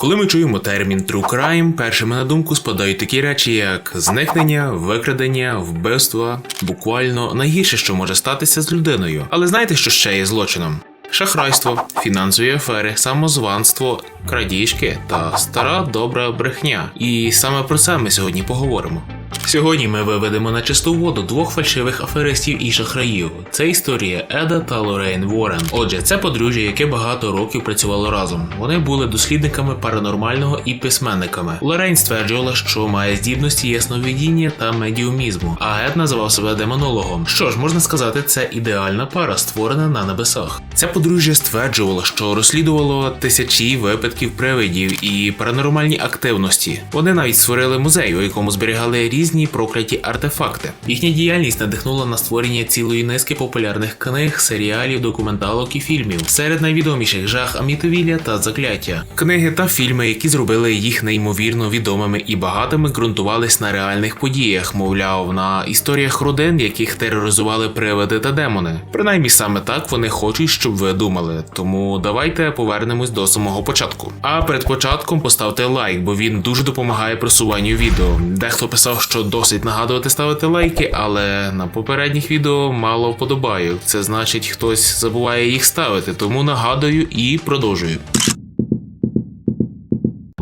Коли ми чуємо термін true crime, першими на думку спадають такі речі, як зникнення, викрадення, вбивства, буквально найгірше, що може статися з людиною. Але знаєте, що ще є злочином? Шахрайство, фінансові афери, самозванство, крадіжки та стара добра брехня. І саме про це ми сьогодні поговоримо. Сьогодні ми виведемо на чисту воду двох фальшивих аферистів і шахраїв. Це історія Еда та Лорейн Уоррен. Отже, це подружжя, яке багато років працювало разом. Вони були дослідниками паранормального і письменниками. Лорейн стверджувала, що має здібності ясновидіння та медіумізму, а Ед називав себе демонологом. Що ж, можна сказати, це ідеальна пара, створена на небесах. Це подружжя стверджувало, що розслідувало тисячі випадків привидів і паранормальні активності. Вони навіть створили музей, у якому зберігали різні прокляті артефакти. Їхня діяльність надихнула на створення цілої низки популярних книг, серіалів, документалок і фільмів. Серед найвідоміших жах Амітовілля та Закляття. Книги та фільми, які зробили їх неймовірно відомими і багатими, ґрунтувались на реальних подіях, мовляв, на історіях родин, яких тероризували привиди та демони. Принаймні саме так вони хочуть, щоб ви думали. Тому давайте повернемось до самого початку. А перед початком поставте лайк, бо він дуже допомагає просуванню відео. Дехто писав, що досить нагадувати ставити лайки, але на попередніх відео мало вподобаю. Це значить, хтось забуває їх ставити, тому нагадую і продовжую.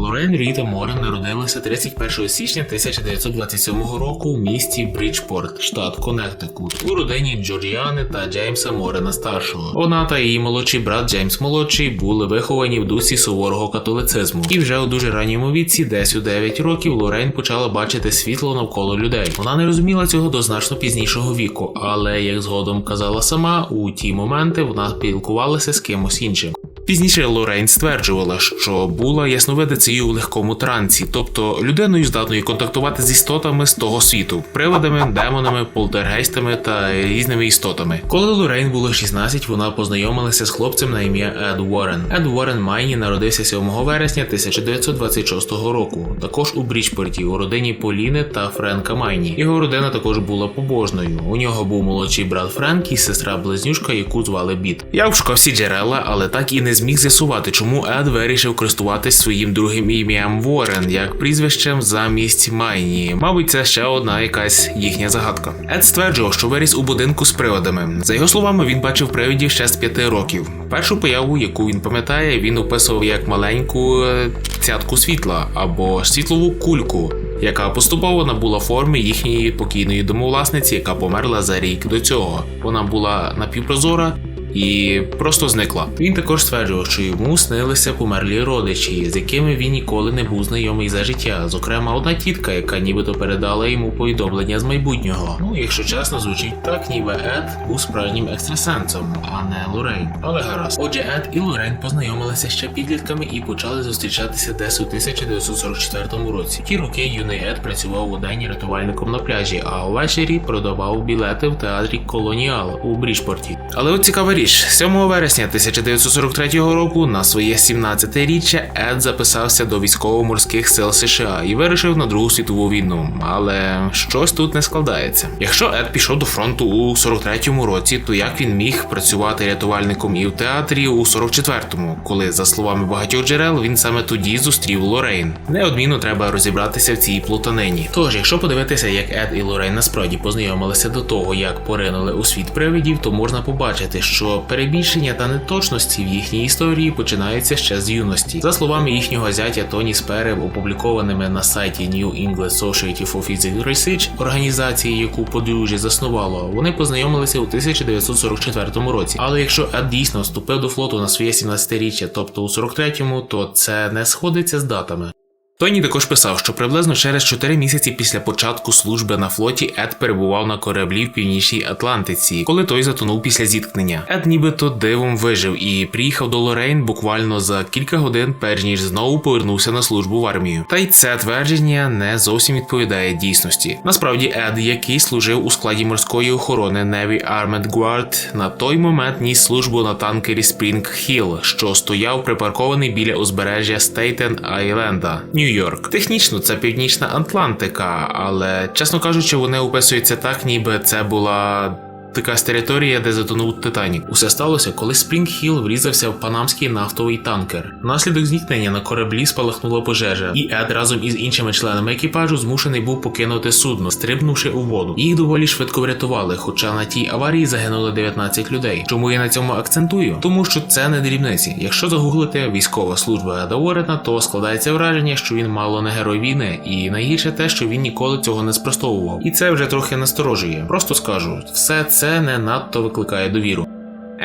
Лорен Ріта Морен народилася 31 січня 1927 року у місті Бріджпорт, штат Коннектикут, у родині Джордіани та Джеймса Морена старшого. Вона та її молодший брат Джеймс молодший були виховані в дусі суворого католицизму. І вже у дуже ранньому віці, десь у 9 років, Лорен почала бачити світло навколо людей. Вона не розуміла цього до значно пізнішого віку, але як згодом казала сама, у ті моменти вона спілкувалася з кимось іншим. Пізніше Лорейн стверджувала, що була ясновидицею у легкому трансі, тобто людиною здатною контактувати з істотами з того світу, приводами, демонами, полтергейстами та різними істотами. Коли Лорейн було 16, вона познайомилася з хлопцем на ім'я Ед Уоррен. Ед Уоррен Майні народився 7 вересня 1926 року, також у Бріджпорті, у родині Поліни та Френка Майні. Його родина також була побожною. У нього був молодший брат Френк і сестра близнючка, яку звали Біт. Я вшукав всі джерела, але так і не зміг з'ясувати, чому Ед вирішив користуватись своїм другим ім'ям Ворен як прізвищем замість Майні. Мабуть, це ще одна якась їхня загадка. Ед стверджував, що виріс у будинку з приводами. За його словами, він бачив привидів ще з п'яти років. Першу появу, яку він пам'ятає, він описував як маленьку е, цятку світла або світлову кульку. Яка поступово набула форми їхньої покійної домовласниці, яка померла за рік до цього. Вона була напівпрозора і просто зникла. Він також стверджував, що йому снилися померлі родичі, з якими він ніколи не був знайомий за життя. Зокрема, одна тітка, яка нібито передала йому повідомлення з майбутнього. Ну, якщо чесно, звучить так, ніби Ед був справжнім екстрасенсом, а не Лорейн. Але гаразд. Отже, Ед і Лорейн познайомилися ще підлітками і почали зустрічатися десь у 1944 році. Ті роки юний Ед працював у день рятувальником на пляжі, а увечері продавав білети в театрі Колоніал у Бріджпорті. Але от цікава річ, 7 вересня 1943 року на своє 17-річчя Ед записався до військово-морських сил США і вирішив на Другу світову війну. Але щось тут не складається. Якщо Ед пішов до фронту у 43-му році, то як він міг працювати рятувальником і в театрі у 44-му, коли, за словами багатьох джерел, він саме тоді зустрів Лорейн? Неодмінно треба розібратися в цій плутанині. Тож, якщо подивитися, як Ед і Лорейн насправді познайомилися до того, як поринули у світ привидів, то можна побачити, що перебільшення та неточності в їхній історії починаються ще з юності. За словами їхнього зятя Тоні Сперев, опублікованими на сайті New England Society for Physical Research, організації, яку подружжя заснувало, вони познайомилися у 1944 році. Але якщо Ед дійсно вступив до флоту на своє 17-річчя, тобто у 43-му, то це не сходиться з датами. Тоні також писав, що приблизно через 4 місяці після початку служби на флоті Ед перебував на кораблі в північній Атлантиці, коли той затонув після зіткнення. Ед нібито дивом вижив і приїхав до Лорейн буквально за кілька годин, перш ніж знову повернувся на службу в армію. Та й це твердження не зовсім відповідає дійсності. Насправді, Ед, який служив у складі морської охорони Navy Armed Guard, на той момент ніс службу на танкері Spring Hill, що стояв припаркований біля узбережжя Стейтен Айленда. Нью-Йорк. Технічно це Північна Атлантика, але чесно кажучи, вони описуються так, ніби це була така ж територія, де затонув Титанік. Усе сталося, коли Спрінг Хіл врізався в панамський нафтовий танкер. Внаслідок зіткнення на кораблі спалахнула пожежа, і Ед разом із іншими членами екіпажу змушений був покинути судно, стрибнувши у воду. Їх доволі швидко врятували, хоча на тій аварії загинуло 19 людей. Чому я на цьому акцентую? Тому що це не дрібниці. Якщо загуглите військова служба Еда Уоррена, то складається враження, що він мало не герой війни, і найгірше те, що він ніколи цього не спростовував. І це вже трохи насторожує. Просто скажу, все це не надто викликає довіру.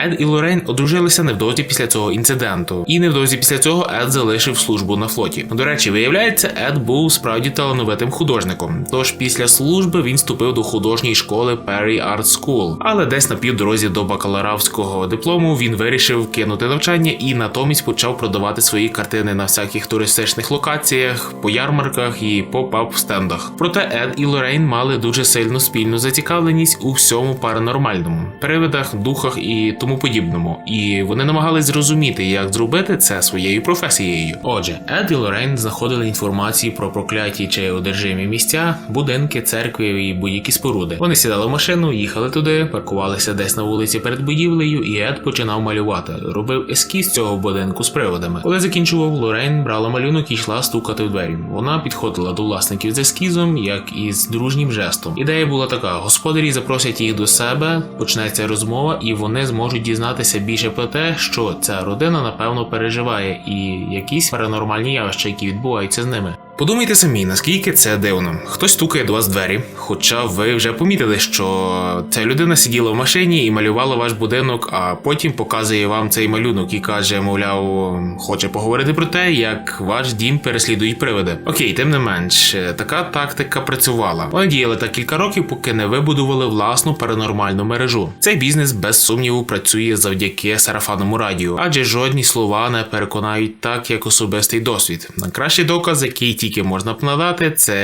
Ед і Лорейн одружилися невдовзі після цього інциденту, і невдовзі після цього Ед залишив службу на флоті. До речі, виявляється, Ед був справді талановитим художником. Тож після служби він вступив до художньої школи Perry Art School. Але десь на півдорозі до бакалаврського диплому він вирішив кинути навчання і натомість почав продавати свої картини на всяких туристичних локаціях, по ярмарках і поп-ап стендах. Проте Ед і Лорейн мали дуже сильну спільну зацікавленість у всьому паранормальному, привидах, духах і тому подібному, і вони намагались зрозуміти, як зробити це своєю професією. Отже, Ед і Лорейн знаходили інформацію про прокляті чи одержимі місця, будинки, церкви і будь-які споруди. Вони сідали в машину, їхали туди, паркувалися десь на вулиці перед будівлею, і Ед починав малювати. Робив ескіз цього будинку з приводами. Коли закінчував, Лорейн брала малюнок і йшла стукати в двері. Вона підходила до власників з ескізом, як і з дружнім жестом. Ідея була така: господарі запросять їх до себе, почнеться розмова, і вони зможуть дізнатися більше про те, що ця родина напевно переживає, і якісь паранормальні явища, які відбуваються з ними. Подумайте самі, наскільки це дивно. Хтось стукає до вас двері, хоча ви вже помітили, що ця людина сиділа в машині і малювала ваш будинок, а потім показує вам цей малюнок і каже, мовляв, хоче поговорити про те, як ваш дім переслідують привиди. Окей, тим не менш, така тактика працювала. Вони діяли так кілька років, поки не вибудували власну паранормальну мережу. Цей бізнес без сумніву працює завдяки сарафанному радіо, адже жодні слова не переконають так, як особистий досвід. Найкращий доказ, який тільки можна б надати, це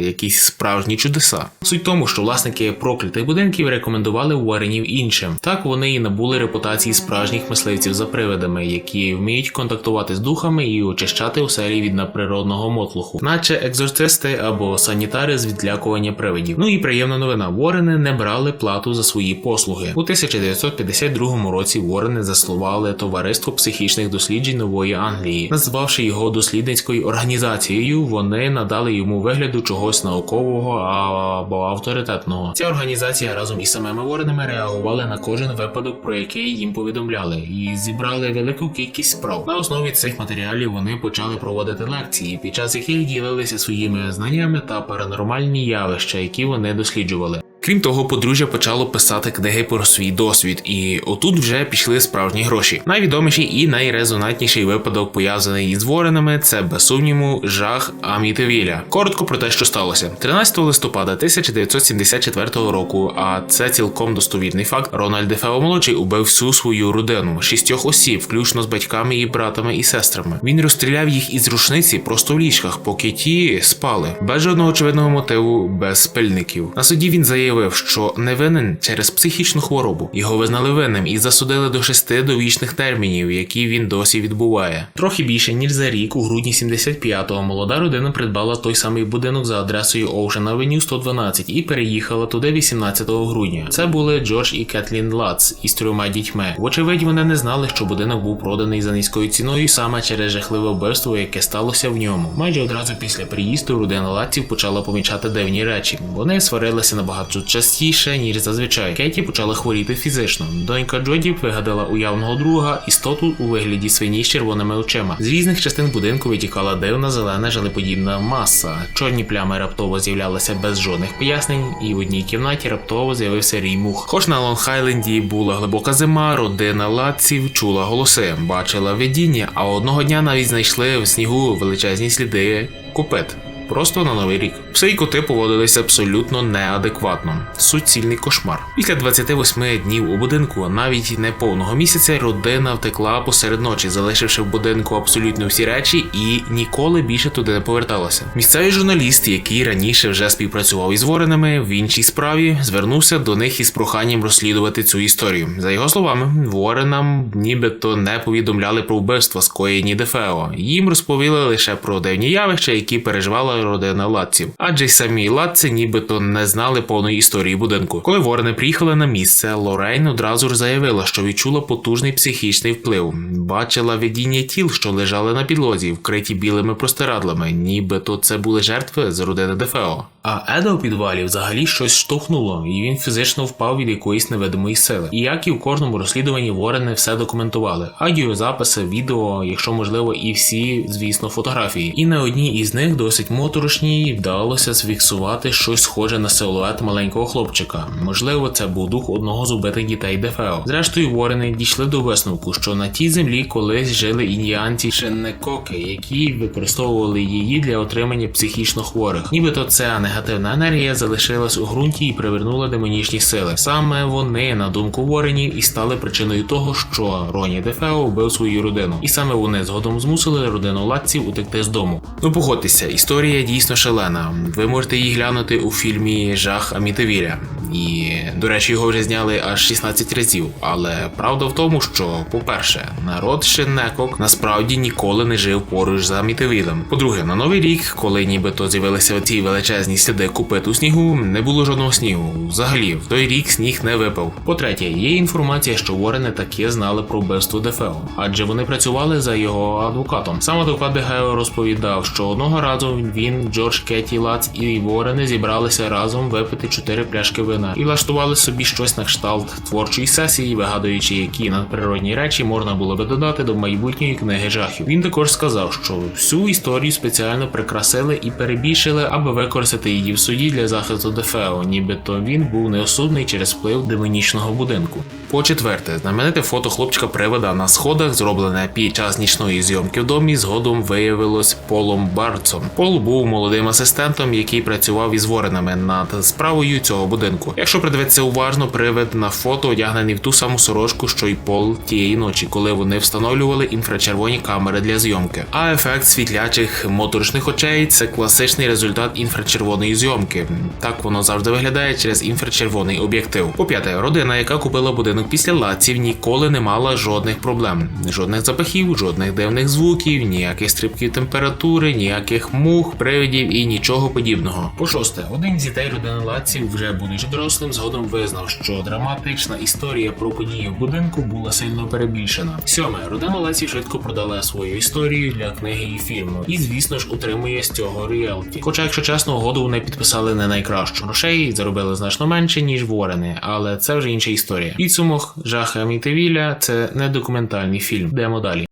якісь справжні чудеса. Суть тому, що власники проклятих будинків рекомендували Уорренів іншим. Так вони і набули репутації справжніх мисливців за привидами, які вміють контактувати з духами і очищати оселі від надприродного мотлуху, наче екзорцисти або санітари з відлякування привидів. Ну і приємна новина: Уоррени не брали плату за свої послуги. У 1952 році Уоррени заснували товариство психічних досліджень нової Англії, назвавши його дослідницькою організацією. Вони надали йому вигляду чогось наукового або авторитетного. Ця організація разом із самими Воренами реагували на кожен випадок, про який їм повідомляли, і зібрали велику кількість справ. На основі цих матеріалів вони почали проводити лекції, під час яких ділилися своїми знаннями та паранормальні явища, які вони досліджували. Крім того, подружжя почало писати книги про свій досвід, і отут вже пішли справжні гроші. Найвідоміший і найрезонантніший випадок, пов'язаний із Воренами, це без сумніву жах Амітевіля. Коротко про те, що сталося 13 листопада 1974 року. А це цілком достовірний факт. Рональд Дефео молодший убив всю свою родину, шістьох осіб, включно з батьками і братами і сестрами. Він розстріляв їх із рушниці просто в ліжках, поки ті спали, без жодного очевидного мотиву, без спильників. На суді він заявив, що не винен через психічну хворобу. Його визнали винним і засудили до шести довічних термінів, які він досі відбуває. Трохи більше ніж за рік, у грудні 75-го, молода родина придбала той самий будинок за адресою Ocean Avenue 112 і переїхала туди 18 грудня. Це були Джордж і Кетлін Лац із трьома дітьми. Вочевидь, вони не знали, що будинок був проданий за низькою ціною саме через жахливе вбивство, яке сталося в ньому. Майже одразу після приїзду родина Латців почала помічати дивні речі. Вони сварилися набагато частіше, ніж зазвичай. Кеті почала хворіти фізично. Донька Джоді вигадала уявного друга істоту у вигляді свині з червоними очима. З різних частин будинку витікала дивна зелена жалеподібна маса. Чорні плями раптово з'являлися без жодних пояснень, і в одній кімнаті раптово з'явився рій мух. Хоч на Лонг-Хайленді була глибока зима, родина ладців чула голоси, бачила видіння, а одного дня навіть знайшли в снігу величезні сліди копит. Просто на новий рік. Пси й коти поводилися абсолютно неадекватно. Суцільний кошмар. Після 28 днів у будинку, навіть не повного місяця, родина втекла посеред ночі, залишивши в будинку абсолютно всі речі, і ніколи більше туди не поверталася. Місцевий журналіст, який раніше вже співпрацював із Воренами в іншій справі, звернувся до них із проханням розслідувати цю історію. За його словами, Воренам нібито не повідомляли про вбивства, скоєні Дефео. Їм розповіли лише про дивні явища, які переживала знала родина Латців, адже й самі Латці нібито не знали повної історії будинку. Коли ворони приїхали на місце, Лорейн одразу ж заявила, що відчула потужний психічний вплив, бачила видіння тіл, що лежали на підлозі, вкриті білими простирадлами, нібито це були жертви з родини Дефео. А Еда у підвалі взагалі щось штовхнуло, і він фізично впав від якоїсь невидимої сили. І як і в кожному розслідуванні Ворени все документували: аудіозаписи, відео, якщо можливо, і всі, звісно, фотографії. І на одній із них досить моторошній вдалося зфіксувати щось схоже на силует маленького хлопчика. Можливо, це був дух одного з убитих дітей Дефео. Зрештою, Ворени дійшли до висновку, що на тій землі колись жили індіанці Шеннекоки, які використовували її для отримання психічно хворих. Нібито ця негативна енергія залишилась у ґрунті і привернула демонічні сили. Саме вони, на думку Воренів, і стали причиною того, що Роні Дефео вбив свою родину, і саме вони згодом змусили родину латців утекти з дому. Ну погодьтеся, історія дійсно шалена. Ви можете її глянути у фільмі Жах Амітевіля. І, до речі, його вже зняли аж 16 разів. Але правда в тому, що, по-перше, народ Шиннекок насправді ніколи не жив поруч з Амітевілем. По-друге, на новий рік, коли нібито з'явилися оці величезні сліди купит у снігу, не було жодного снігу. Взагалі, в той рік сніг не випав. По-третє, є інформація, що Ворени таки знали про вбивство Дефео, адже вони працювали за його адвокатом. Сам адвокат Дегео розповідав, що одного разу він, Джордж Кетті Лац і Ворени зібралися разом випити чотири пляшки вина і влаштували собі щось на кшталт творчої сесії, вигадуючи, які надприродні речі можна було би додати до майбутньої книги жахів. Він також сказав, що всю історію спеціально прикрасили і перебільшили, аби використати її в суді для захисту Дефео, нібито він був неосудний через вплив демонічного будинку. По четверте, знамените фото хлопчика привода на сходах, зроблене під час нічної зйомки в домі, згодом виявилось Полом Барцом. Пол був молодим асистентом, який працював із воренами над справою цього будинку. Якщо придивитися уважно, привид на фото одягнений в ту саму сорочку, що й Пол тієї ночі, коли вони встановлювали інфрачервоні камери для зйомки. А ефект світлячих моторошних очей це класичний результат інфрачервоної зйомки. Так воно завжди виглядає через інфрачервоний об'єктив. По п'яте, родина, яка купила будинок після ладців, ніколи не мала жодних проблем, жодних запахів, жодних дивних звуків, ніяких стрибків температури, ніяких мух, привидів і нічого подібного. По шосте, один з дітей родини ладців, вже будучи дорослим, згодом визнав, що драматична історія про події в будинку була сильно перебільшена. Сьоме, родина ладців швидко продала свою історію для книги і фільму, і звісно ж утримує з цього реалті. Хоча, якщо чесно, угоду вони підписали не найкращу. Грошей заробили значно менше ніж ворени, але це вже інша історія. Підсумок жахи Амітевіля це не документальний фільм. Йдемо далі.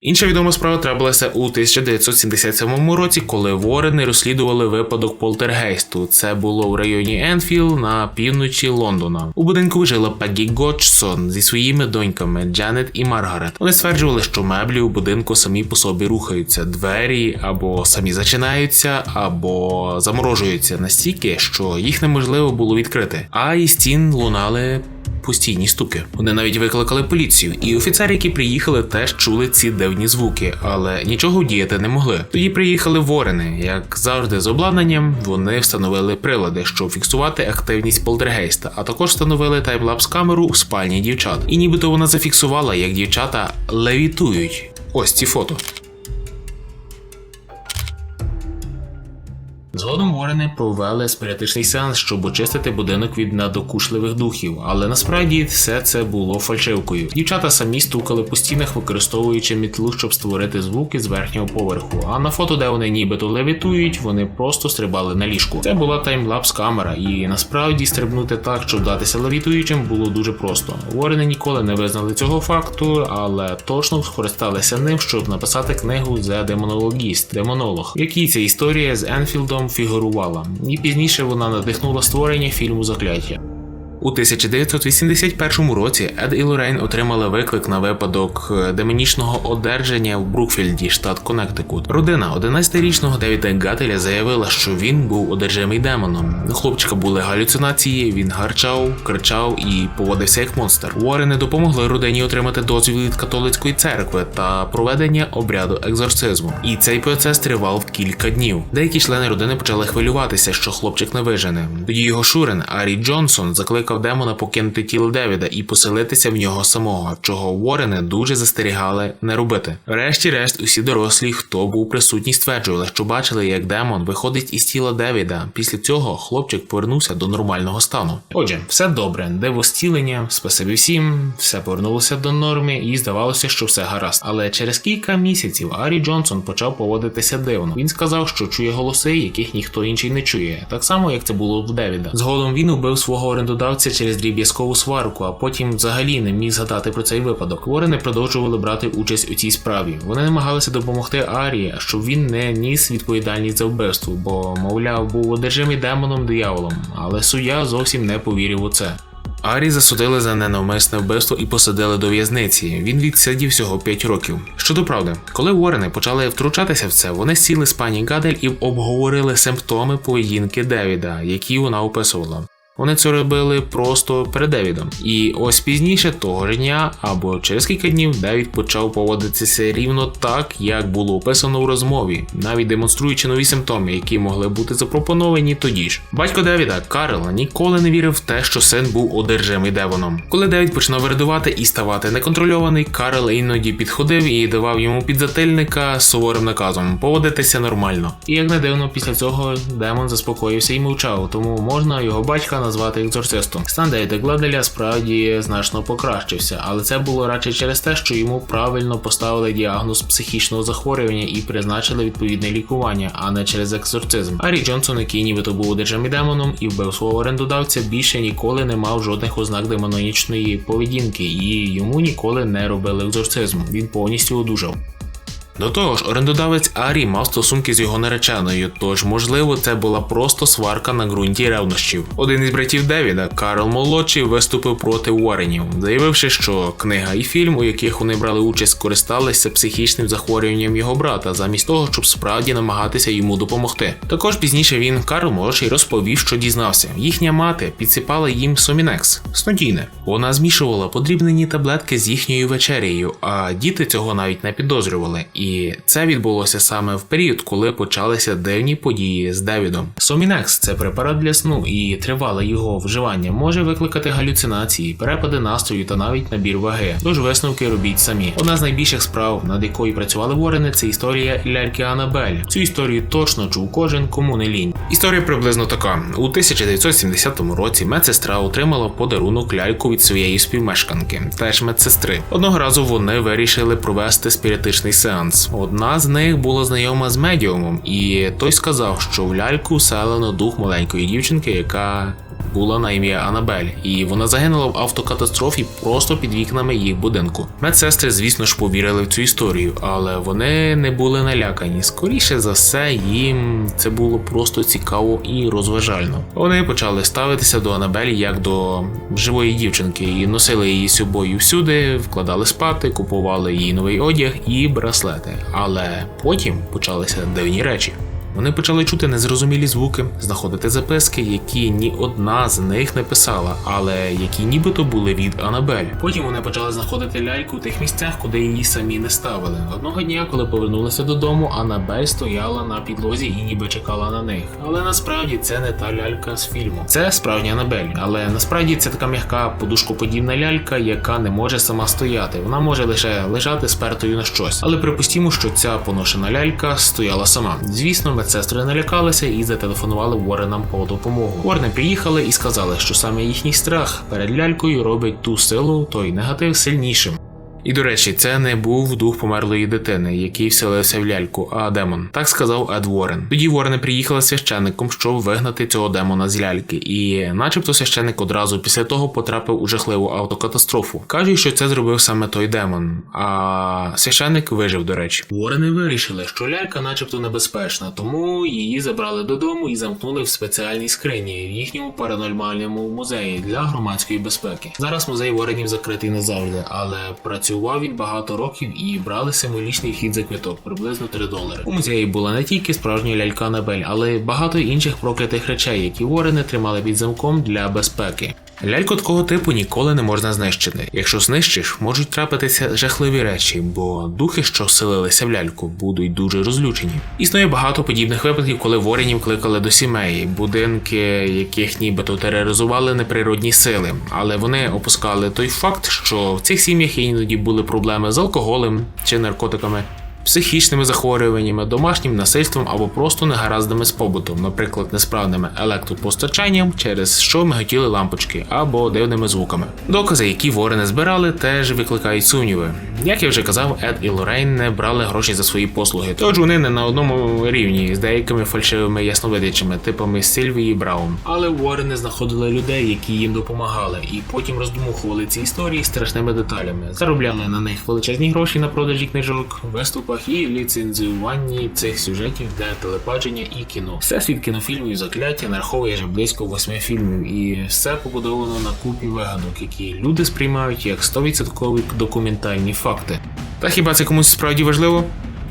Інша відома справа трапилася у 1977 році, коли Ворени розслідували випадок полтергейсту. Це було в районі Енфіл на півночі Лондона. У будинку жила Пегі Годжсон зі своїми доньками Джанет і Маргарет. Вони стверджували, що меблі у будинку самі по собі рухаються, двері або самі зачинаються, або заморожуються настільки, що їх неможливо було відкрити. А із стін лунали постійні стуки. Вони навіть викликали поліцію, і офіцери, які приїхали, теж чули ці дивні звуки, але нічого діяти не могли. Тоді приїхали ворени. Як завжди, з обладнанням вони встановили прилади, щоб фіксувати активність полтергейста, а також встановили таймлапс камеру у спальні дівчат. І нібито вона зафіксувала, як дівчата левітують. Ось ці фото. Згодом Ворени провели спиритичний сеанс, щоб очистити будинок від надокушливих духів, але насправді все це було фальшивкою. Дівчата самі стукали по стінах, використовуючи мітлу, щоб створити звуки з верхнього поверху. А на фото, де вони нібито левітують, вони просто стрибали на ліжку. Це була таймлапс камера, і насправді стрибнути так, щоб датися левітуючим, було дуже просто. Ворени ніколи не визнали цього факту, але точно скористалися ним, щоб написати книгу The Demonologist, демонолог, в ця історія з Енфілдом фігурувала, і пізніше вона надихнула створення фільму Закляття. У 1981 році Ед і Лорейн отримали виклик на випадок е, демонічного одержання в Брукфілді, штат Коннектикут. Родина 11-річного Девіда Гателя заявила, що він був одержимий демоном. У хлопчика були галюцинації, він гарчав, кричав і поводився як монстр. Уоррени допомогли родині отримати дозвіл від католицької церкви та проведення обряду екзорцизму. І цей процес тривав кілька днів. Деякі члени родини почали хвилюватися, що хлопчик не вижене. Тоді його шурин Арі Джонсон закликав закликав демона покинути тіло Девіда і поселитися в нього самого, чого Уоррени дуже застерігали не робити. Врешті-решт, усі дорослі, хто був присутній, стверджували, що бачили, як демон виходить із тіла Девіда. Після цього хлопчик повернувся до нормального стану. Отже, все добре, диво стілення, спасибі всім, все повернулося до норми, і здавалося, що все гаразд. Але через кілька місяців Арі Джонсон почав поводитися дивно. Він сказав, що чує голоси, яких ніхто інший не чує, так само як це було в Девіда. Згодом він убив свого орендодавця через дріб'язкову сварку, а потім взагалі не міг згадати про цей випадок. Ворени продовжували брати участь у цій справі. Вони намагалися допомогти Арі, щоб він не ніс відповідальність за вбивство, бо, мовляв, був одержимий демоном дияволом, але суддя зовсім не повірив у це. Арі засудили за ненавмисне вбивство і посадили до в'язниці. Він відсидів всього 5 років. Щодо правди, коли Уоррени почали втручатися в це, вони сіли з пані Гадель і обговорили симптоми поведінки Девіда, які вона описувала. Вони це робили просто перед Девідом. І ось пізніше того ж дня або через кілька днів Девід почав поводитися рівно так, як було описано у розмові, навіть демонструючи нові симптоми, які могли бути запропоновані тоді ж. Батько Девіда, Карл, ніколи не вірив в те, що син був одержимий демоном. Коли Девід починав вирадувати і ставати неконтрольований, Карл іноді підходив і давав йому підзательника суворим наказом поводитися нормально. І як не дивно, після цього демон заспокоївся і мовчав, тому можна його батька назвати екзорцистом. Стан Девіда Гладеля справді значно покращився, але це було радше через те, що йому правильно поставили діагноз психічного захворювання і призначили відповідне лікування, а не через екзорцизм. Арі Джонсон, який нібито був одержимий демоном і вбив свого орендодавця, більше ніколи не мав жодних ознак демонічної поведінки, і йому ніколи не робили екзорцизм. Він повністю одужав. До того ж, орендодавець Арі мав стосунки з його нареченою, тож, можливо, це була просто сварка на ґрунті ревнощів. Один із братів Девіда, Карл Молодший, виступив проти Уорренів, заявивши, що книга і фільм, у яких вони брали участь, скористалися психічним захворюванням його брата, замість того, щоб справді намагатися йому допомогти. Також пізніше він, Карл Молодший, розповів, що дізнався. Їхня мати підсипала їм Сомінекс, снодійне. Вона змішувала подрібнені таблетки з їхньою вечерею, а діти цього навіть не підозрювали. І це відбулося саме в період, коли почалися дивні події з Девідом. Сомінекс це препарат для сну, і тривале його вживання може викликати галюцинації, перепади настрою та навіть набір ваги. Тож висновки робіть самі. Одна з найбільших справ, над якою працювали Ворени, це історія ляльки Анабель. Цю історію точно чув кожен, кому не лінь. Історія приблизно така: у 1970 році медсестра отримала подарунок ляльку від своєї співмешканки, теж медсестри. Одного разу вони вирішили провести спіритичний сеанс. Одна з них була знайома з медіумом, і той сказав, що в ляльку вселено дух маленької дівчинки, яка була на ім'я Анабель, і вона загинула в автокатастрофі просто під вікнами їх будинку. Медсестри, звісно ж, повірили в цю історію, але вони не були налякані. Скоріше за все, їм це було просто цікаво і розважально. Вони почали ставитися до Анабелі як до живої дівчинки і носили її з собою всюди, вкладали спати, купували їй новий одяг і браслети. Але потім почалися дивні речі. Вони почали чути незрозумілі звуки, знаходити записки, які ні одна з них не писала, але які нібито були від Анабель. Потім вони почали знаходити ляльку в тих місцях, куди її самі не ставили. Одного дня, коли повернулися додому, Анабель стояла на підлозі і ніби чекала на них. Але насправді це не та лялька з фільму. Це справжня Анабель, але насправді це така м'яка подушкоподібна лялька, яка не може сама стояти. Вона може лише лежати спертою на щось. Але припустімо, що ця поношена лялька стояла сама. Звісно, медсестри налякалися і зателефонували Воренам по допомогу. Ворни приїхали і сказали, що саме їхній страх перед лялькою робить ту силу, той негатив сильнішим. І до речі, це не був дух померлої дитини, який вселився в ляльку, а демон. Так сказав Ед Уоррен. Тоді Уоррени приїхали з священником, щоб вигнати цього демона з ляльки, і, начебто, священник одразу після того потрапив у жахливу автокатастрофу. Кажуть, що це зробив саме той демон. А священник вижив, до речі. Уоррени вирішили, що лялька, начебто, небезпечна, тому її забрали додому і замкнули в спеціальній скрині в їхньому паранормальному музеї для громадської безпеки. Зараз музей Уорренів закритий назавжди, але працює Працював він багато років і брали символічний вхід за квіток, приблизно 3 долари. У музеї була не тільки справжня лялька Анабель, але й багато інших проклятих речей, які ворони тримали під замком для безпеки. Ляльку такого типу ніколи не можна знищити. Якщо знищиш, можуть трапитися жахливі речі, бо духи, що вселилися в ляльку, будуть дуже розлючені. Існує багато подібних випадків, коли воренів кликали до сімей, будинки, яких нібито тероризували неприродні сили, але вони опускали той факт, що в цих сім'ях іноді були проблеми з алкоголем чи наркотиками. Психічними захворюваннями, домашнім насильством або просто негараздами з побутом, наприклад, несправним електропостачанням, через що миготіли лампочки або дивними звуками. Докази, які ворени збирали, теж викликають сумніви. Як я вже казав, Ед і Лорейн не брали гроші за свої послуги, тож вони не на одному рівні з деякими фальшивими ясновидячими, типами Сильвії Браун. Але ворени знаходили людей, які їм допомагали, і потім роздмухували ці історії страшними деталями, заробляли на них величезні гроші на продажі книжок, виступах і ліцензіюванні цих сюжетів для телебачення і кіно. Всесвіт кінофільмів закляття нараховує вже близько восьми фільмів, і все побудовано на купі вигадок, які люди сприймають як 100% документальні факти. Та хіба це комусь справді важливо?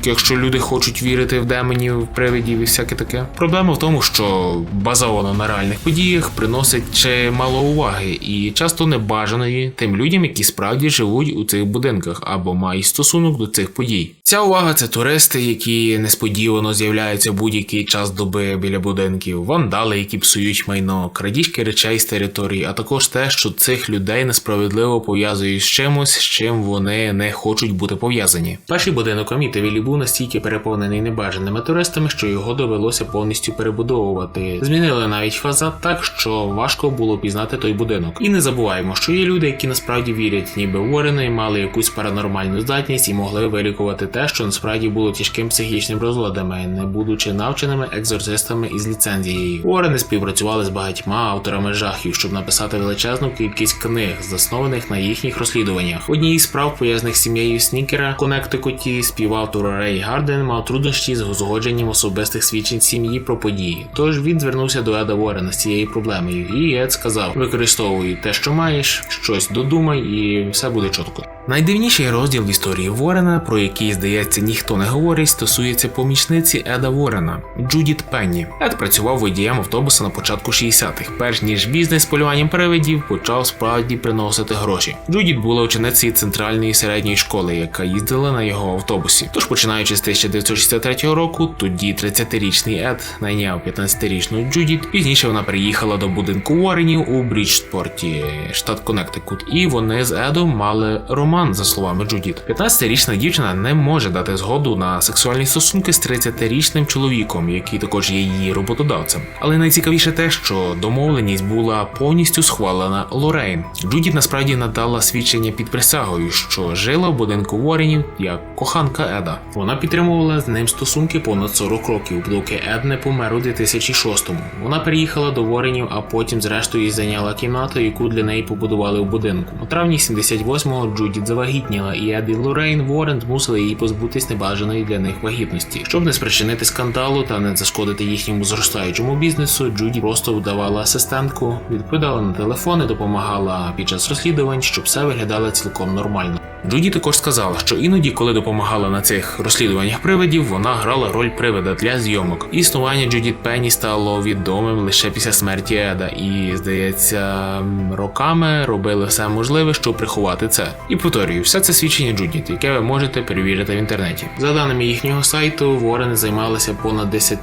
Якщо люди хочуть вірити в демонів, привидів і всяке таке. Проблема в тому, що базовано на реальних подіях приносить чимало уваги і часто небажаної тим людям, які справді живуть у цих будинках або мають стосунок до цих подій. Ця увага це туристи, які несподівано з'являються будь-який час доби біля будинків, вандали, які псують майно, крадіжки речей з території, а також те, що цих людей несправедливо пов'язують з чимось, з чим вони не хочуть бути пов'язані. Перший будинок Амітовілі настільки переповнений небажаними туристами, що його довелося повністю перебудовувати. Змінили навіть фасад так, що важко було пізнати той будинок. І не забуваємо, що є люди, які насправді вірять, ніби Уоррени мали якусь паранормальну здатність і могли вилікувати те, що насправді було тяжким психічним розладами, не будучи навченими екзорцистами із ліцензією. Уоррени співпрацювали з багатьма авторами жахів, щоб написати величезну кількість книг, заснованих на їхніх розслідуваннях. Одній із справ пов'язаних з сім'єю Снікера Коннектикуті співавтор Рей Гарден мав труднощі з узгодженням особистих свідчень сім'ї про події. Тож він звернувся до Еда Ворена з цією проблемою, і Ед сказав: використовуй те, що маєш, щось додумай, і все буде чітко. Найдивніший розділ в історії Ворена, про який, здається, ніхто не говорить, стосується помічниці Еда Ворена Джудіт Пенні. Ед працював водієм автобуса на початку 60-х, перш ніж бізнес з полюванням привидів почав справді приносити гроші. Джудіт була ученицею центральної середньої школи, яка їздила на його автобусі. Тож, починаючи з 1963 року, тоді 30-річний Ед найняв 15-річну Джудіт. Пізніше вона приїхала до будинку Уорренів у Бріджпорті, штат Коннектикут, і вони з Едом мали роман, за словами Джудіт. 15-річна дівчина не може дати згоду на сексуальні стосунки з 30-річним чоловіком, який також є її роботодавцем. Але найцікавіше те, що домовленість була повністю схвалена Лорейн. Джудіт насправді надала свідчення під присягою, що жила в будинку Воренів як коханка Еда. Вона підтримувала з ним стосунки понад 40 років, доки Ед не помер у 2006-му. Вона переїхала до Воренів, а потім, зрештою, зайняла кімнату, яку для неї побудували в будинку. У травні 78-го Джудіт завагітніла, і Ед і Лорейн Ворен змусили її позбутись небажаної для них вагітності. Щоб не спричинити скандалу та не зашкодити їхньому зростаючому бізнесу, Джуді просто вдавала асистентку, відповідала на телефони, допомагала під час розслідувань, щоб все виглядало цілком нормально. Джуді також сказала, що іноді, коли допомагала на цих розслідуваннях привидів, вона грала роль привида для зйомок. Існування Джудіт Пенні стало відомим лише після смерті Еда, і здається, роками робили все можливе, щоб приховати це. І повторюю, все це свідчення Джудіт, яке ви можете перевірити в інтернеті. За даними їхнього сайту, Ворени займалися понад 10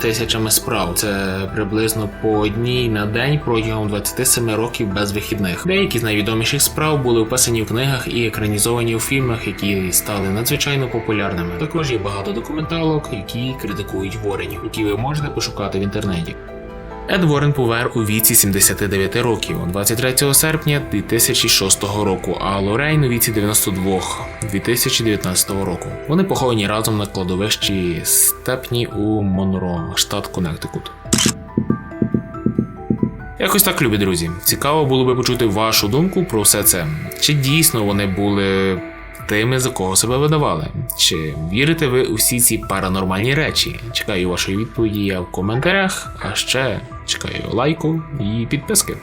тисячами справ. Це приблизно по одній на день протягом 27 років без вихідних. Деякі з найвідоміших справ були описані в книгах і екранізовані у фільмах, які стали надзвичайно популярними. Також є багато документалок, які критикують воренів, які ви можете пошукати в інтернеті. Ед Ворен помер у віці 79 років 23 серпня 2006 року, а Лорейн у віці 92 2019 року. Вони поховані разом на кладовищі Степні у Монро, штат Коннектикут. Якось так, любі друзі. Цікаво було би почути вашу думку про все це. Чи дійсно вони були тими, за кого себе видавали? Чи вірите ви у всі ці паранормальні речі? Чекаю вашої відповіді в коментарях, а ще чекаю лайку і підписки.